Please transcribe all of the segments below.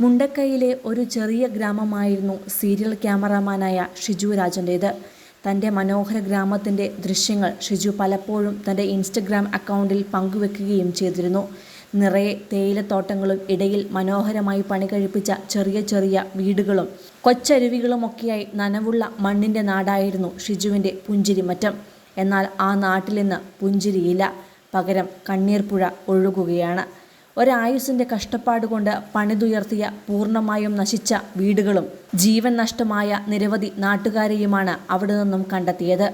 മുണ്ടക്കൈയിലെ ഒരു ചെറിയ ഗ്രാമമായിരുന്നു സീരിയൽ ക്യാമറാമാനായ ഷിജു രാജന്റേത് തന്റെ മനോഹര ഗ്രാമത്തിന്റെ ദൃശ്യങ്ങൾ ഷിജു പലപ്പോഴും തന്റെ ഇൻസ്റ്റഗ്രാം അക്കൗണ്ടിൽ പങ്കുവെക്കുകയും ചെയ്തിരുന്നു. നിറയെ തേയിലത്തോട്ടങ്ങളും ഇടയിൽ മനോഹരമായി പണി പണികഴിപ്പിച്ച ചെറിയ ചെറിയ വീടുകളും കൊച്ചരുവികളുമൊക്കെയായി നനവുള്ള മണ്ണിന്റെ നാടായിരുന്നു ഷിജുവിന്റെ പുഞ്ചിരിമറ്റം. എന്നാൽ ആ നാട്ടിൽ നിന്ന് പുഞ്ചിരിയില്ല. പകരം കണ്ണീർപ്പുഴ ഒഴുകുകയാണ്. ഒരായുസിന്റെ കഷ്ടപ്പാട് കൊണ്ട് പണിതുയർത്തിയ പൂർണമായും നശിച്ച വീടുകളും ജീവൻ നഷ്ടമായ നിരവധി നാട്ടുകാരെയുമാണ് അവിടെ നിന്നും കണ്ടെത്തിയത്.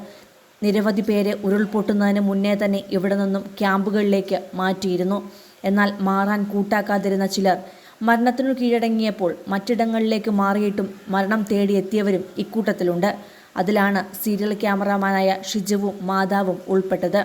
നിരവധി പേരെ ഉരുൾപൊട്ടുന്നതിന് മുന്നേ തന്നെ ഇവിടെ നിന്നും ക്യാമ്പുകളിലേക്ക് മാറ്റിയിരുന്നു. എന്നാൽ മാറാൻ കൂട്ടാക്കാതിരുന്ന ചിലർ മരണത്തിനു കീഴടങ്ങിയപ്പോൾ മറ്റിടങ്ങളിലേക്ക് മാറിയിട്ടും മരണം തേടിയെത്തിയവരും ഇക്കൂട്ടത്തിലുണ്ട്. അതിലാണ് സീരിയൽ ക്യാമറാമാനായ ഷിജുവും മാതാവും ഉൾപ്പെട്ടത്.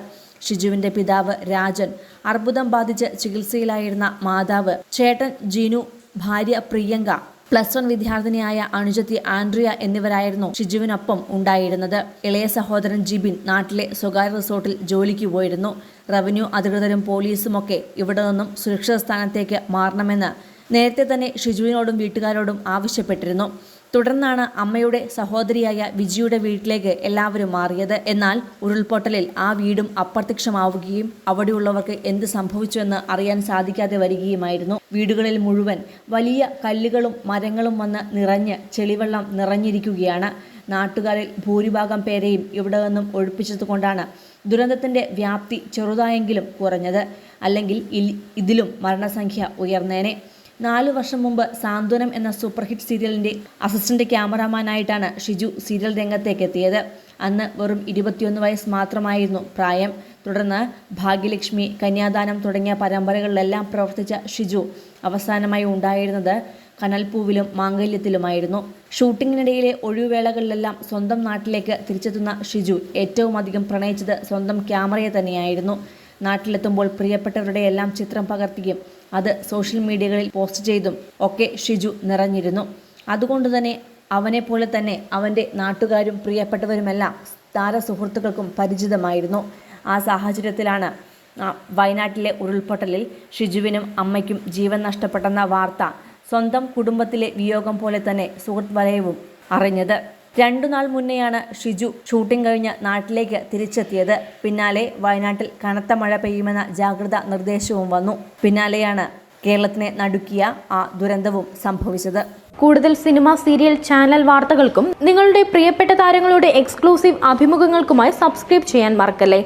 ഷിജുവിന്റെ പിതാവ് രാജൻ അർബുദം ബാധിച്ച് ചികിത്സയിലായിരുന്ന മാതാവ് ചേട്ടൻ ജിനു ഭാര്യ പ്രിയങ്ക പ്ലസ് വൺ വിദ്യാർത്ഥിനിയായ അണുജത്തി ആൻഡ്രിയ എന്നിവരായിരുന്നു ഷിജുവിനൊപ്പം ഉണ്ടായിരുന്നത്. ഇളയ സഹോദരൻ ജിബിൻ നാട്ടിലെ സ്വകാര്യ റിസോർട്ടിൽ ജോലിക്ക് പോയിരുന്നു. റവന്യൂ അധികൃതരും പോലീസുമൊക്കെ ഇവിടെ നിന്നും സുരക്ഷിത സ്ഥാനത്തേക്ക് മാറണമെന്ന് നേരത്തെ തന്നെ ഷിജുവിനോടും വീട്ടുകാരോടും ആവശ്യപ്പെട്ടിരുന്നു. തുടർന്നാണ് അമ്മയുടെ സഹോദരിയായ വിജിയുടെ വീട്ടിലേക്ക് എല്ലാവരും മാറിയത്. എന്നാൽ ഉരുൾപൊട്ടലിൽ ആ വീടും അപ്രത്യക്ഷമാവുകയും അവിടെയുള്ളവർക്ക് എന്ത് സംഭവിച്ചുവെന്ന് അറിയാൻ സാധിക്കാതെ വരികയുമായിരുന്നു. വീടുകളിൽ മുഴുവൻ വലിയ കല്ലുകളും മരങ്ങളും വന്ന് നിറഞ്ഞ് ചെളിവെള്ളം നിറഞ്ഞിരിക്കുകയാണ്. നാട്ടുകാരിൽ ഭൂരിഭാഗം പേരെയും ഇവിടെ നിന്നും ഒഴിപ്പിച്ചതുകൊണ്ടാണ് ദുരന്തത്തിന്റെ വ്യാപ്തി ചെറുതായെങ്കിലും കുറഞ്ഞത്. അല്ലെങ്കിൽ ഇതിലും മരണസംഖ്യ ഉയർന്നേനെ. നാലു വർഷം മുമ്പ് സാന്ത്വനം എന്ന സൂപ്പർ ഹിറ്റ് സീരിയലിന്റെ അസിസ്റ്റന്റ് ക്യാമറാമാനായിട്ടാണ് ഷിജു സീരിയൽ രംഗത്തേക്ക് എത്തിയത് അന്ന് വെറും ഇരുപത്തിയൊന്ന് വയസ്സ് മാത്രമായിരുന്നു പ്രായം. തുടർന്ന് ഭാഗ്യലക്ഷ്മി കന്യാദാനം തുടങ്ങിയ പരമ്പരകളിലെല്ലാം പ്രവർത്തിച്ച ഷിജു അവസാനമായി ഉണ്ടായിരുന്നത് കനൽപ്പൂവിലും മാംഗല്യത്തിലുമായിരുന്നു. ഷൂട്ടിങ്ങിനിടയിലെ ഒഴിവുവേളകളിലെല്ലാം സ്വന്തം നാട്ടിലേക്ക് തിരിച്ചെത്തുന്ന ഷിജു ഏറ്റവും അധികം പ്രണയിച്ചത് സ്വന്തം ക്യാമറയെ തന്നെയായിരുന്നു. നാട്ടിലെത്തുമ്പോൾ പ്രിയപ്പെട്ടവരുടെ എല്ലാം ചിത്രം പകർത്തിയും അത് സോഷ്യൽ മീഡിയകളിൽ പോസ്റ്റ് ചെയ്തും ഒക്കെ ഷിജു നിറഞ്ഞിരുന്നു. അതുകൊണ്ട് തന്നെ അവനെ പോലെ തന്നെ അവന്റെ നാട്ടുകാരും പ്രിയപ്പെട്ടവരുമെല്ലാം താരസുഹൃത്തുക്കൾക്കും പരിചിതമായിരുന്നു. ആ സാഹചര്യത്തിലാണ് വയനാട്ടിലെ ഉരുൾപൊട്ടലിൽ ഷിജുവിനും അമ്മയ്ക്കും ജീവൻ നഷ്ടപ്പെട്ടെന്ന വാർത്ത സ്വന്തം കുടുംബത്തിലെ വിയോഗം പോലെ തന്നെ സുഹൃത്ത് വലയവും അറിഞ്ഞത്. രണ്ടു നാൾ മുന്നെയാണ് ഷിജു ഷൂട്ടിംഗ് കഴിഞ്ഞ് നാട്ടിലേക്ക് തിരിച്ചെത്തിയത്. പിന്നാലെ വയനാട്ടിൽ കനത്ത മഴ പെയ്യുമെന്ന ജാഗ്രതാ നിർദ്ദേശവും വന്നു. പിന്നാലെയാണ് കേരളത്തിനെ നടുക്കിയ ആ ദുരന്തവും സംഭവിച്ചത്. കൂടുതൽ സിനിമ സീരിയൽ ചാനൽ വാർത്തകൾക്കും നിങ്ങളുടെ പ്രിയപ്പെട്ട താരങ്ങളുടെ എക്സ്ക്ലൂസീവ് അഭിമുഖങ്ങൾക്കുമായി സബ്സ്ക്രൈബ് ചെയ്യാൻ മറക്കല്ലേ?